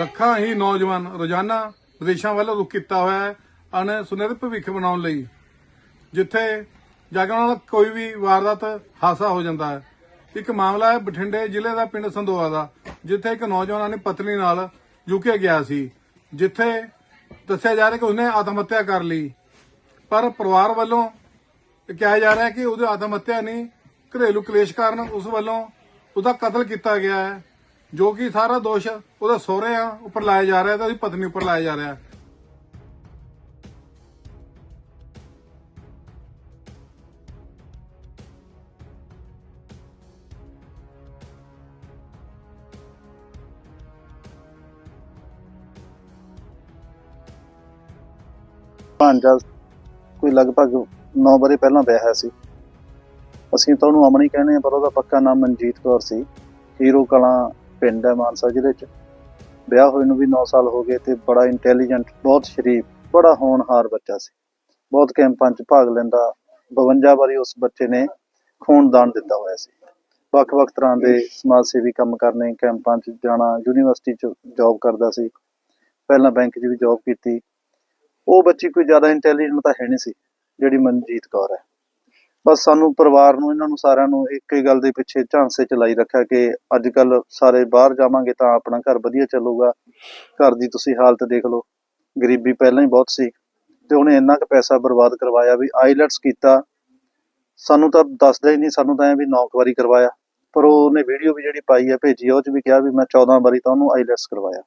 ਲੱਖਾਂ ਹੀ ਨੌਜਵਾਨ ਰੋਜ਼ਾਨਾ ਵਿਦੇਸ਼ਾਂ ਵੱਲ ਰੁਖ ਕੀਤਾ ਹੋਇਆ ਹੈ ਅਨ ਸੁਨਹਿਰੇ ਭਵਿੱਖ ਬਣਾਉਣ ਲਈ, ਜਿੱਥੇ ਜਾ ਕੇ ਉਹਨਾਂ ਨਾਲ ਕੋਈ ਵੀ ਵਾਰਦਾਤ ਹਾਸਾ ਹੋ ਜਾਂਦਾ ਹੈ। ਇੱਕ ਮਾਮਲਾ ਹੈ ਬਠਿੰਡੇ ਜ਼ਿਲ੍ਹੇ ਦਾ ਪਿੰਡ ਸੰਦੋਆ ਦਾ, ਜਿੱਥੇ ਇੱਕ ਨੌਜਵਾਨ ਆਪਣੀ ਪਤਨੀ ਨਾਲ ਯੂਕੇ ਗਿਆ ਸੀ, ਜਿੱਥੇ ਦੱਸਿਆ ਜਾ ਰਿਹਾ ਕਿ ਉਸਨੇ ਆਤਮ ਹੱਤਿਆ ਕਰ ਲਈ। ਪਰ ਪਰਿਵਾਰ ਵੱਲੋਂ ਕਿਹਾ ਜਾ ਰਿਹਾ ਕਿ ਉਹਦੀ ਆਤਮ ਹੱਤਿਆ ਨਹੀਂ, ਘਰੇਲੂ ਕਲੇਸ਼ ਕਾਰਨ ਉਸ ਵੱਲੋਂ ਉਹਦਾ ਕਤਲ ਕੀਤਾ ਗਿਆ ਹੈ। ਜੋ ਕਿ ਸਾਰਾ ਦੋਸ਼ ਉਹਦਾ ਸਹੁਰੇ ਆ, ਉੱਪਰ ਲਾਇਆ ਜਾ ਰਿਹਾ ਤੇ ਉਹਦੀ ਪਤਨੀ ਉੱਪਰ ਲਾਇਆ ਜਾ ਰਿਹਾ। ਹੈ ਭਾਂਜਾ ਕੋਈ ਲਗਭਗ 9 ਬਰੇ ਪਹਿਲਾਂ ਵਿਆਹਿਆ ਸੀ। ਅਸੀਂ ਤਾਂ ਉਹਨੂੰ ਅਮਣੀ ਕਹਿੰਦੇ ਆ ਪਰ ਉਹਦਾ ਪੱਕਾ ਨਾਮ ਮਨਜੀਤ ਕੌਰ ਸੀ। ਹੀਰੋ ਕਲਾਂ ਪਿੰਡ ਹੈ ਮਾਨਸਾ ਜ਼ਿਲ੍ਹੇ 'ਚ। ਵਿਆਹ ਹੋਏ ਨੂੰ ਵੀ 9 ਸਾਲ ਹੋ ਗਏ ਤੇ ਬੜਾ ਇੰਟੈਲੀਜੈਂਟ ਬਹੁਤ ਸ਼ਰੀਫ ਬੜਾ ਹੋਣਹਾਰ ਬੱਚਾ ਸੀ। ਬਹੁਤ ਕੈਂਪਾਂ 'ਚ ਭਾਗ ਲੈਂਦਾ 52 ਵਾਰੀ ਉਸ ਬੱਚੇ ਨੇ ਖੂਨਦਾਨ ਦਿੱਤਾ ਹੋਇਆ ਸੀ। ਵੱਖ-ਵੱਖ ਤਰ੍ਹਾਂ ਦੇ ਸਮਾਜ ਸੇਵੀ ਕੰਮ ਕਰਨੇ ਕੈਂਪਾਂ 'ਚ ਜਾਣਾ ਯੂਨੀਵਰਸਿਟੀ 'ਚ ਜੌਬ ਕਰਦਾ ਸੀ। ਪਹਿਲਾਂ ਬੈਂਕ 'ਚ ਵੀ ਜੌਬ ਕੀਤੀ। ਉਹ ਬੱਚੀ ਕੋਈ ਜ਼ਿਆਦਾ ਇੰਟੈਲੀਜੈਂਟ ਤਾਂ ਹੈ ਨਹੀਂ ਸੀ ਜਿਹੜੀ ਮਨਜੀਤ ਕੌਰ ਹੈ। ਬਸ ਸਾਨੂੰ ਪਰਿਵਾਰ ਨੂੰ, ਇਹਨਾਂ ਨੂੰ ਸਾਰਿਆਂ ਨੂੰ ਇੱਕ ਹੀ ਗੱਲ ਦੇ ਪਿੱਛੇ ਝਾਂਸੇ ਚ ਲਾਈ ਰੱਖਿਆ ਕਿ ਅੱਜ ਕੱਲ ਸਾਰੇ ਬਾਹਰ ਜਾਵਾਂਗੇ ਤਾਂ ਆਪਣਾ ਘਰ ਵਧੀਆ ਚੱਲੂਗਾ। ਘਰ ਦੀ ਤੁਸੀਂ ਹਾਲਤ ਦੇਖ ਲਓ। ਗਰੀਬੀ ਪਹਿਲਾਂ ਹੀ ਬਹੁਤ ਸੀ ਤੇ ਉਹਨੇ ਇੰਨਾ ਕੁ ਪੈਸਾ ਬਰਬਾਦ ਕਰਵਾਇਆ ਵੀ ਆਈਲੈਟਸ ਕੀਤਾ। ਸਾਨੂੰ ਤਾਂ ਦੱਸਦਾ ਹੀ ਨਹੀਂ, ਸਾਨੂੰ ਤਾਂ ਐ ਵੀ ਨੌਕ ਵਾਰੀ ਕਰਵਾਇਆ। ਪਰ ਉਹਨੇ ਵੀਡੀਓ ਵੀ ਜਿਹੜੀ ਪਾਈ ਹੈ, ਭੇਜੀ ਉਹ ਚ ਵੀ ਕਿਹਾ ਵੀ ਮੈਂ 14 ਵਾਰੀ ਤਾਂ ਉਹਨੂੰ ਆਈਲੈਟਸ ਕਰਵਾਇਆ।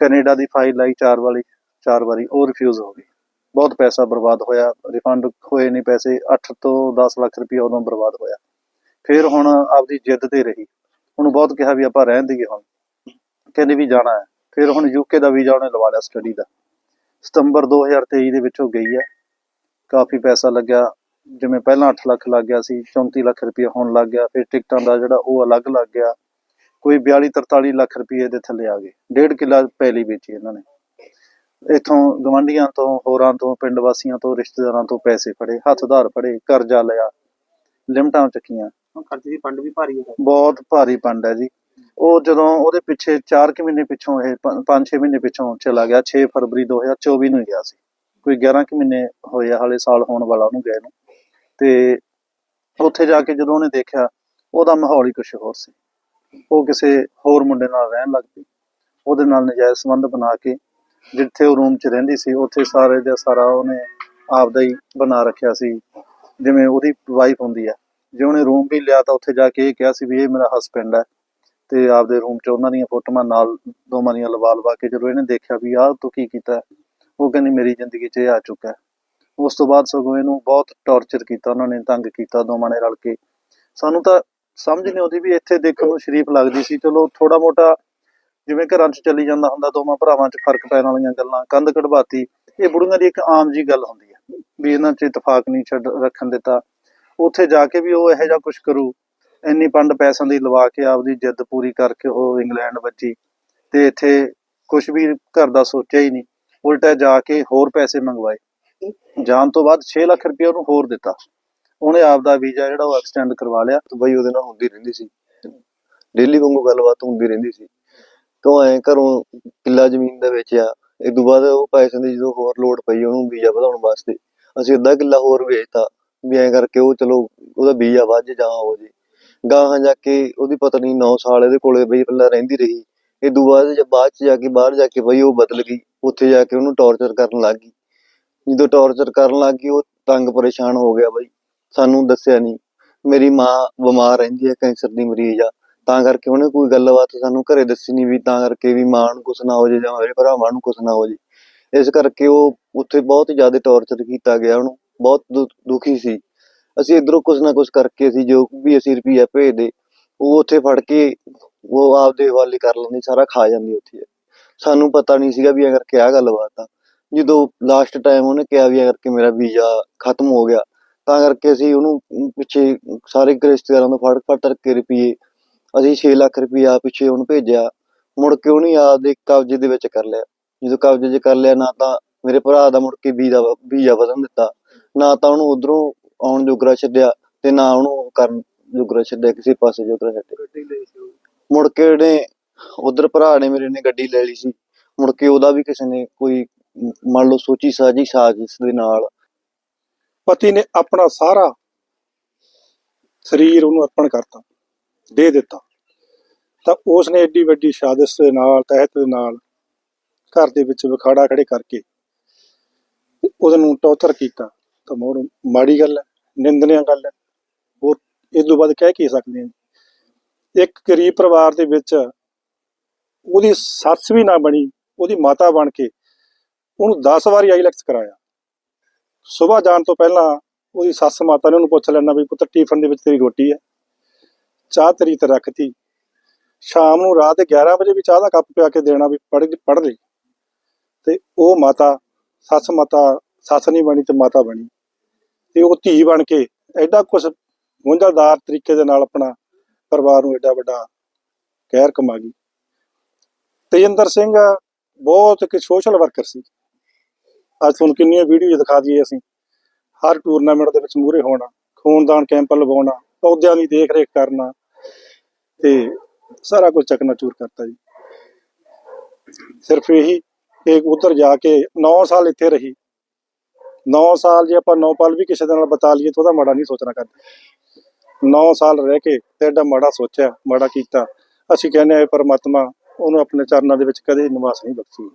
ਕੈਨੇਡਾ ਦੀ ਫਾਈਲ ਲਾਈ ਚਾਰ ਵਾਲੀ ਚਾਰ ਵਾਰੀ, ਉਹ ਰਿਫਿਊਜ਼ ਹੋ ਗਈ। ਬਹੁਤ ਪੈਸਾ ਬਰਬਾਦ ਹੋਇਆ ਰਿਫੰਡ ਹੋਏ ਨਹੀਂ ਪੈਸੇ 8 ਤੋਂ 10 ਲੱਖ ਰੁਪਏ ਉਦੋਂ ਬਰਬਾਦ ਹੋਇਆ। ਫਿਰ ਹੁਣ ਆਪਦੀ ਜਿੱਦ ਤੇ ਰਹੀ। ਉਹਨੂੰ ਬਹੁਤ ਕਿਹਾ ਵੀ ਆਪਾਂ ਰਹਿਣ ਦੀਏ ਹੁਣ। ਕਹਿੰਦੇ ਵੀ ਜਾਣਾ ਹੈ। ਫਿਰ ਹੁਣ ਯੂਕੇ ਦਾ ਵੀਜ਼ਾ ਉਹਨੇ ਲਵਾ ਲਿਆ ਸਟੱਡੀ ਦਾ। ਸਤੰਬਰ 2023 ਦੇ ਵਿੱਚ ਉਹ ਗਈ ਹੈ। ਕਾਫੀ ਪੈਸਾ ਲੱਗਿਆ। ਜਿਵੇਂ ਪਹਿਲਾਂ 8 ਲੱਖ ਲੱਗ ਗਿਆ ਸੀ 34 ਲੱਖ ਰੁਪਏ ਹੋਣ ਲੱਗ ਗਿਆ। ਫਿਰ ਟਿਕਟਾਂ ਦਾ ਜਿਹੜਾ ਉਹ ਅਲੱਗ ਲੱਗ ਗਿਆ। ਕੋਈ 42 43 ਲੱਖ ਰੁਪਏ ਦੇ ਥੱਲੇ ਆ ਗਏ। ਡੇਢ ਕਿੱਲਾ ਪੈਲੀ ਵੇਚੀ ਇਹਨਾਂ ਨੇ। ਇਥੋਂ ਗਵੰਡੀਆਂ ਤੋਂ ਹੋਰਾਂ ਤੋਂ ਪਿੰਡ ਵਾਸੀਆਂ ਤੋਂ ਰਿਸ਼ਤੇਦਾਰਾਂ ਤੋਂ ਪੈਸੇ ਫੜੇ ਹੱਥ ਉਧਾਰ ਫੜੇ ਕਰਜ਼ਾ ਲਿਆ ਲਿਮਟਾਂ ਚੱਕੀਆਂ। ਖਰਚੇ ਦੀ ਫੰਡ ਵੀ ਭਾਰੀ ਹੈ ਬਹੁਤ ਭਾਰੀ ਪੰਡ ਹੈ ਜੀ। ਉਹ ਜਦੋਂ ਉਹਦੇ ਪਿੱਛੇ 4 ਕਿ ਮਹੀਨੇ ਪਿੱਛੋਂ ਇਹ 5-6 ਮਹੀਨੇ ਪਿੱਛੋਂ ਚਲਾ ਗਿਆ 6 ਫਰਵਰੀ 2024 ਨੂੰ ਗਿਆ ਸੀ। ਕੋਈ 11 ਕਿ ਮਹੀਨੇ ਹੋਏ ਹਾਲੇ ਸਾਲ ਹੋਣ ਵਾਲਾ ਉਹਨੂੰ ਗਏ ਨੂੰ। ਤੇ ਉੱਥੇ ਜਾ ਕੇ ਜਦੋਂ ਉਹਨੇ ਦੇਖਿਆ ਉਹਦਾ ਮਾਹੌਲ ਹੀ ਕੁਝ ਹੋਰ ਸੀ। ਉਹ ਕਿਸੇ ਹੋਰ ਮੁੰਡੇ ਨਾਲ ਰਹਿਣ ਲੱਗ ਪਈ। ਉਹਦੇ ਨਾਲ ਨਜਾਇਜ਼ ਸੰਬੰਧ ਬਣਾ ਕੇ ਜਿੱਥੇ ਉਹ ਰੂਮ 'ਚ ਰਹਿੰਦੀ ਸੀ, ਉੱਥੇ ਸਾਰੇ ਦਾ ਸਾਰਾ ਉਹਨੇ ਆਪਦਾ ਹੀ ਬਣਾ ਰੱਖਿਆ ਸੀ। ਜਿਵੇਂ ਉਹਦੀ ਵਾਈਫ ਹੁੰਦੀ ਆ। ਜੇ ਉਹਨੇ ਰੂਮ ਵੀ ਲਿਆ ਤਾਂ ਉੱਥੇ ਜਾ ਕੇ ਇਹ ਕਿਹਾ ਸੀ ਵੀ ਇਹ ਮੇਰਾ ਹਸਬੈਂਡ ਹੈ ਤੇ ਆਪਦੇ ਰੂਮ 'ਚ ਉਹਨਾਂ ਦੀਆਂ ਫੋਟੋਆਂ ਨਾਲ ਦੋਵਾਂ ਦੀਆਂ ਲਵਾ ਲਵਾ ਕੇ ਜਦੋਂ ਇਹਨੇ ਦੇਖਿਆ ਵੀ ਆਹ ਤੂੰ ਕੀ ਕੀਤਾ, ਉਹ ਕਹਿੰਦੀ ਮੇਰੀ ਜ਼ਿੰਦਗੀ 'ਚ ਇਹ ਆ ਚੁੱਕਾ। ਉਸ ਤੋਂ ਬਾਅਦ ਸਗੋਂ ਇਹਨੂੰ ਬਹੁਤ ਟੌਰਚਰ ਕੀਤਾ, ਉਹਨਾਂ ਨੇ ਤੰਗ ਕੀਤਾ ਦੋਵਾਂ ਨੇ ਰਲ ਕੇ। ਸਾਨੂੰ ਤਾਂ ਸਮਝ ਨਹੀਂ ਆਉਂਦੀ ਵੀ ਇੱਥੇ ਦੇਖਣ ਨੂੰ ਸ਼ਰੀਫ ਲੱਗਦੀ ਸੀ। ਚਲੋ ਥੋੜਾ ਮੋਟਾ ਜਿਵੇਂ ਘਰਾਂ 'ਚ ਚੱਲੀ ਜਾਂਦਾ ਹੁੰਦਾ, ਦੋਵਾਂ ਭਰਾਵਾਂ 'ਚ ਫ਼ਰਕ ਪੈਣ ਵਾਲੀਆਂ ਗੱਲਾਂ, ਕੰਧ ਕਢਵਾਤੀ, ਇਹ ਬੁੜੀਆਂ ਦੀ ਇੱਕ ਆਮ ਜੀ ਗੱਲ ਹੁੰਦੀ ਹੈ ਵੀ ਇਹਨਾਂ 'ਚ ਇਤਫਾਕ ਨਹੀਂ ਛੱਡ ਰੱਖਣ ਦਿੱਤਾ। ਉੱਥੇ ਜਾ ਕੇ ਵੀ ਉਹ ਇਹੋ ਜਿਹਾ ਕੁਝ ਕਰੂ, ਇੰਨੀ ਪੰਡ ਪੈਸਿਆਂ ਦੀ ਲਵਾ ਕੇ ਆਪਦੀ ਜਿੱਦ ਪੂਰੀ ਕਰਕੇ ਉਹ ਇੰਗਲੈਂਡ ਵੱਜੀ ਤੇ ਇੱਥੇ ਕੁਝ ਵੀ ਘਰ ਦਾ ਸੋਚਿਆ ਹੀ ਨਹੀਂ, ਉਲਟਾ ਜਾ ਕੇ ਹੋਰ ਪੈਸੇ ਮੰਗਵਾਏ। ਜਾਣ ਤੋਂ ਬਾਅਦ 6 ਲੱਖ ਰੁਪਏ ਉਹਨੂੰ ਹੋਰ ਦਿੱਤਾ। ਉਹਨੇ ਆਪ ਦਾ ਵੀਜ਼ਾ ਜਿਹੜਾ ਉਹ ਐਕਸਟੈਂਡ ਕਰਵਾ ਲਿਆ ਤੇ ਬਈ ਉਹਦੇ ਨਾਲ ਹੁੰਦੀ ਰਹਿੰਦੀ ਸੀ। ਡੇਲੀ ਵਾਂਗੂ ਗੱਲਬਾਤ ਹੁੰਦੀ ਰਹਿੰਦੀ ਸੀ। ਕਿਉਂ ਐ ਘਰੋਂ ਕਿੱਲਾ ਜ਼ਮੀਨ ਦਾ ਵੇਚਿਆ? ਇਹ ਤੋਂ ਬਾਅਦ ਉਹ ਪੈਸੇ ਦੀ ਜਦੋਂ ਹੋਰ ਲੋੜ ਪਈ, ਉਹਨੂੰ ਵੀਜ਼ਾ ਵਧਾਉਣ ਵਾਸਤੇ। ਅਸੀਂ ਅੱਧਾ ਕਿੱਲਾ ਹੋਰ ਵੇਚਤਾ। ਵੀ ਐਂ ਕਰਕੇ ਉਹ ਚਲੋ, ਉਹਦਾ ਵੀਜ਼ਾ ਵੱਧ ਜੇ ਹੋ ਜੇ। ਗਾਹਾਂ ਜਾ ਕੇ ਉਹਦੀ ਪਤਨੀ 9 ਸਾਲ ਇਹਦੇ ਕੋਲੇ ਬਈ ਪਹਿਲਾਂ ਰਹਿੰਦੀ ਰਹੀ। ਇਹ ਤੋਂ ਬਾਅਦ ਜਦ ਬਾਅਦ ਚ ਜਾ ਕੇ ਬਾਹਰ ਜਾ ਕੇ ਬਈ ਉਹ ਬਦਲ ਗਈ। ਉੱਥੇ ਜਾ ਕੇ ਉਹਨੂੰ ਟੌਰਚਰ ਕਰਨ ਲੱਗ ਗਈ। ਜਦੋਂ ਟੌਰਚਰ ਕਰਨ ਲੱਗ ਗਈ, ਉਹ ਤੰਗ ਪਰੇਸ਼ਾਨ ਹੋ ਗਿਆ ਬਈ। ਸਾਨੂੰ ਦੱਸਿਆ ਨਹੀਂ ਮੇਰੀ ਮਾਂ ਬਿਮਾਰ ਰਹਿੰਦੀ ਹੈ, ਕੈਂਸਰ ਦੀ ਮਰੀਜ਼ ਆ। ਤਾਂ ਕਰਕੇ ਉਹਨੇ ਕੋਈ ਗੱਲਬਾਤ ਸਾਨੂੰ ਘਰੇ ਦੱਸੀ ਨਹੀਂ ਵੀ ਤਾਂ ਕਰਕੇ ਵੀ ਮਾਂ ਨੂੰ ਕੁਛ ਨਾ ਹੋ ਜੇ ਜਾਂ ਮੇਰੇ ਭਰਾਵਾਂ ਨੂੰ ਕੁਛ ਨਾ ਹੋ ਜੇ। ਇਸ ਕਰਕੇ ਉਹ ਉੱਥੇ ਬਹੁਤ ਜ਼ਿਆਦਾ ਟੌਰਚਰ ਕੀਤਾ ਗਿਆ ਉਹਨੂੰ, ਬਹੁਤ ਦੁਖੀ ਸੀ। ਅਸੀਂ ਇਧਰੋਂ ਕੁਛ ਨਾ ਕੁਛ ਕਰਕੇ ਅਸੀਂ ਜੋ ਵੀ ਅਸੀਂ ਰੁਪਈਆ ਭੇਜਦੇ, ਉਹ ਉੱਥੇ ਫੜ ਕੇ ਉਹ ਆਪਦੇ ਹਵਾਲੇ ਕਰ ਲੈਂਦੀ, ਸਾਰਾ ਖਾ ਜਾਂਦੀ ਉੱਥੇ। ਸਾਨੂੰ ਪਤਾ ਨਹੀਂ ਸੀਗਾ ਵੀ ਇਹ ਕਰਕੇ ਆ ਗੱਲਬਾਤ ਆ। ਜਦੋਂ ਲਾਸਟ ਟਾਈਮ ਉਹਨੇ ਕਿਹਾ ਵੀ ਇਹ ਕਰਕੇ ਮੇਰਾ ਵੀਜ਼ਾ ਖਤਮ ਹੋ ਗਿਆ, ਤਾਂ ਕਰਕੇ ਅਸੀਂ ਉਹਨੂੰ ਪਿੱਛੇ ਸਾਰੇ ਰਿਸ਼ਤੇਦਾਰਾਂ ਨੂੰ ਫੜ ਫੜ ਕੇ ਰੁਪਈਏ ਅਸੀਂ 6 ਲੱਖ ਰੁਪਈਆ ਪਿੱਛੇ ਉਹਨੂੰ ਭੇਜਿਆ ਮੁੜ ਕੇ ਉਹਨੇ ਆਪਦੇ ਕਬਜ਼ੇ ਦੇ ਵਿੱਚ ਕਰ ਲਿਆ? ਜਦੋਂ ਕਬਜ਼ੇ 'ਚ ਕਰ ਲਿਆ ਨਾ ਤਾਂ ਮੇਰੇ ਭਰਾ ਦਾ ਮੁੜ ਕੇ ਵੀਜ਼ਾ ਵੀਜ਼ਾ ਵਧਣ ਦਿੱਤਾ ਨਾ ਤਾਂ ਉਹਨੂੰ ਉਧਰੋਂ ਆਉਣ ਜੋਗਰਾ ਛੱਡਿਆ ਤੇ ਨਾ ਉਹਨੂੰ ਕਰਨ ਜੋਗਰਾ ਛੱਡਿਆ ਕਿਸੇ ਪਾਸੇ ਜੋਗਰਾ ਛੱਡਿਆ। ਮੁੜ ਕੇ ਉਹਨੇ ਉਧਰ ਭਰਾ ਨੇ ਮੇਰੇ ਨੇ ਗੱਡੀ ਲੈ ਲਈ ਸੀ ਮੁੜ ਕੇ ਉਹਦਾ ਵੀ ਕਿਸੇ ਨੇ ਕੋਈ ਮੰਨ ਲਓ ਸੋਚੀ ਸਾਜੀ ਸਾਜ਼ਿਸ਼ ਦੇ ਨਾਲ। ਪਤੀ ਨੇ ਆਪਣਾ ਸਾਰਾ ਸਰੀਰ ਉਹਨੂੰ ਅਰਪਣ ਕਰਤਾ। ਦੇ ਦਿੱਤਾ। ਤਾਂ ਉਸ ਨੇ ਏਡੀ ਵੱਡੀ ਸਾਜ਼ਿਸ਼ ਦੇ ਨਾਲ, ਤਹਿਤ ਦੇ ਨਾਲ ਘਰ ਦੇ ਵਿੱਚ ਵਿਖਾੜਾ ਖੜੇ ਕਰਕੇ ਉਹਦੇ ਨੂੰ ਟੌਰਚਰ ਕੀਤਾ। ਤਾਂ ਮੋੜ ਮਾੜੀ ਗੱਲ ਹੈ ਨਿੰਦਨੀय ਗੱਲ ਹੈ। ਹੋਰ ਇਸ ਤੋਂ ਬਾਅਦ ਕਹਿ ਕੀ ਸਕਦੇ ਹਾਂ? ਇੱਕ ਗਰੀਬ ਪਰਿਵਾਰ ਦੇ ਵਿੱਚ ਉਹਦੀ ਸੱਸ ਵੀ ਨਾ ਬਣੀ, ਉਹਦੀ ਮਾਤਾ ਬਣ ਕੇ ਉਹਨੂੰ 10 ਵਾਰੀ ਆਈਲੈਟਸ ਕਰਾਇਆ। ਸਵੇਰ ਜਾਣ ਤੋਂ ਪਹਿਲਾਂ ਉਹਦੀ ਸੱਸ ਮਾਤਾ ਨੇ ਉਹਨੂੰ ਪੁੱਛ ਲੈਣਾ ਵੀ ਪੁੱਤਰ ਟਿਫਨ ਦੇ ਵਿੱਚ ਤੇਰੀ ਰੋਟੀ ਹੈ? ਚਾਹ ਤਰੀ ਤੇ ਰੱਖਤੀ। ਸ਼ਾਮ ਨੂੰ ਰਾਤ ਦੇ 11 ਵਜੇ ਵੀ ਚਾਹ ਦਾ ਕੱਪ ਪਿਆ ਕੇ ਦੇਣਾ ਵੀ ਪੜ੍ਹ ਪੜ੍ਹ ਲਈ। ਤੇ ਉਹ ਮਾਤਾ, ਸੱਸ ਮਾਤਾ, ਸੱਸ ਨਹੀਂ ਬਣੀ ਤੇ ਮਾਤਾ ਬਣੀ। ਤੇ ਉਹ ਧੀ ਬਣ ਕੇ ਐਡਾ ਕੁਛ ਗੁੰਝਲਦਾਰ ਤਰੀਕੇ ਦੇ ਨਾਲ ਆਪਣਾ ਪਰਿਵਾਰ ਨੂੰ ਐਡਾ ਵੱਡਾ ਕਹਿਰ ਕਮਾ ਗਈ। ਤੇਜਿੰਦਰ ਸਿੰਘ ਬਹੁਤ ਇੱਕ ਸੋਸ਼ਲ ਵਰਕਰ ਸੀ। ਅੱਜ ਤੁਹਾਨੂੰ ਕਿੰਨੀਆਂ ਵੀਡੀਓ ਦਿਖਾ ਦਈਏ ਅਸੀਂ। ਹਰ ਟੂਰਨਾਮੈਂਟ ਦੇ ਵਿੱਚ ਮੂਹਰੇ ਹੋਣਾ, ਖੂਨਦਾਨ ਕੈਂਪ ਲਵਾਉਣਾ ਪੌਦਿਆਂ ਦੀ ਦੇਖ ਰੇਖ ਕਰਨਾ ਤੇ ਸਾਰਾ ਕੁਝ ਚਕਨਾਚੂਰ ਕਰਤਾ ਜੀ। ਸਿਰਫ ਇਹੀ ਕਿ ਉਧਰ ਜਾ ਕੇ 9 ਸਾਲ ਇੱਥੇ ਰਹੀ। 9 ਸਾਲ ਜੇ ਆਪਾਂ 9 ਪਲ ਵੀ ਕਿਸੇ ਦੇ ਨਾਲ ਬਤਾ ਲਈਏ ਤਾਂ ਉਹਦਾ ਮਾੜਾ ਨਹੀਂ ਸੋਚਣਾ ਕਰਦੇ 9 ਸਾਲ ਰਹਿ ਕੇ ਤੇ ਐਡਾ ਮਾੜਾ ਸੋਚਿਆ, ਮਾੜਾ ਕੀਤਾ। ਅਸੀਂ ਕਹਿੰਦੇ ਆ ਪਰਮਾਤਮਾ ਉਹਨੂੰ ਆਪਣੇ ਚਰਨਾਂ ਦੇ ਵਿੱਚ ਕਦੇ ਨਿਵਾਸ ਨਹੀਂ ਬਖਸ਼ੀ